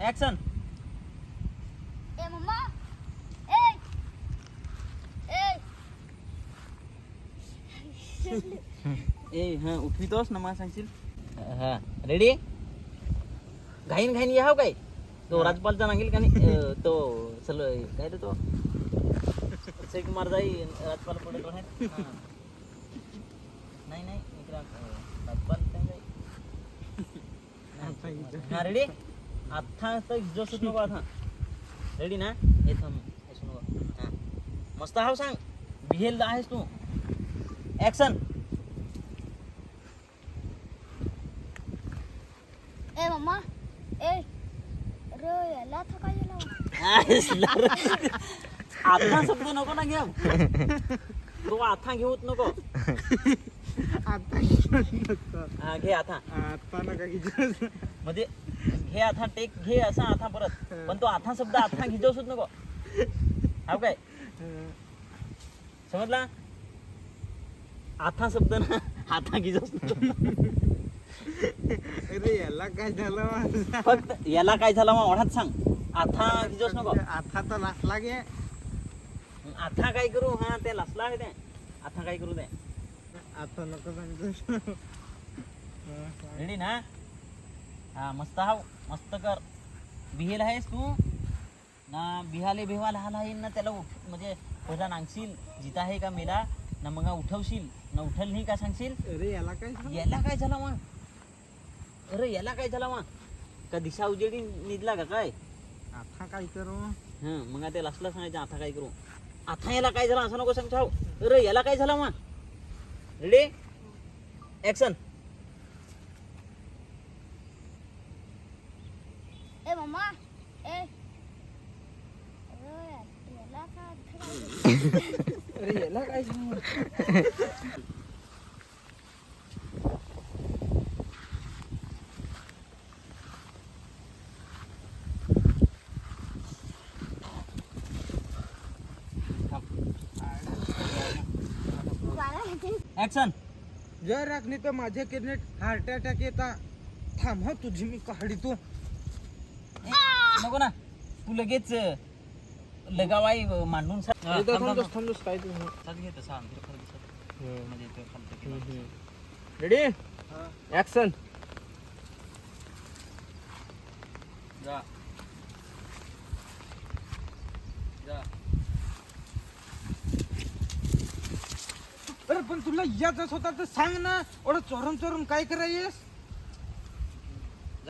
Action ए mamma ए ए ए हा उठवितोस ना मला सांगशील? हा रेडी घाईन घाईन या हो काय? तो राजपालचा नागेल का नाही? तो चल काय रे तो? अक्षय कुमार जाई राजपाल पुढे हा. नाही नाही इकडं राजपाल काय जाई? नाही, हा रेडी आता तर जोसच नको आता रेडी ना? हे थांब हे नको हा. मस्त हाव सांग. बिहेल आहेस तू. ऍक्शन ए मम्मा ए रे याला थका गेला आता शब्द नको ना घेऊ. तो आता घेऊत नको. आता हा घे आता आता नका म्हणजे घे आता टेक घे असा आता परत. पण तो आता शब्द आता घेजोसच नको. हा काय? समजला? आता शब्द ना आता नको. अरे याला काय झालं माझं? फक्त याला काय झालं मग ओढात सांग. आता घेजोस नको. आता तर नसला गे. आता काय करू? हा ते लसला आहे ते. आता काय करू ते? आता नको सांगतो रेडी ना? हा मस्त हाव मस्त कर. बिहेल आहेस तू? ना बिहाले बिहाल हाल आहे ना त्याला उठ म्हणजे पहिला नांगशील जिता आहे का मेला ना मग उठवशील ना उठल नाही का सांगशील? अरे याला काय? याला काय झाला मग? अरे याला काय झाला मग? का दिशा उजेडी निघला का काय? आता काय करू? हं मग ते लसला सांगायचं आता काय करू? आता याला काय झालं असं नको सांगतो अरे याला काय झालं मग? रेडी ऍक्शन मम्मा ए याला काय? ऍक्शन जर राखणी तर माझ्या किडनेट हार्ट अटॅक येता. थांब तुझी मी काढी तू. नको ना. तू लगेच लगावाई मांडून सा- हा, थांब, थांब, थांब. घे तसा दिसत. म्हणजे ते. रेडी ऍक्शन जा. जा. अरे पण तुला याच होता तर सांग ना. एवढं चोरून चोरून काय करायस?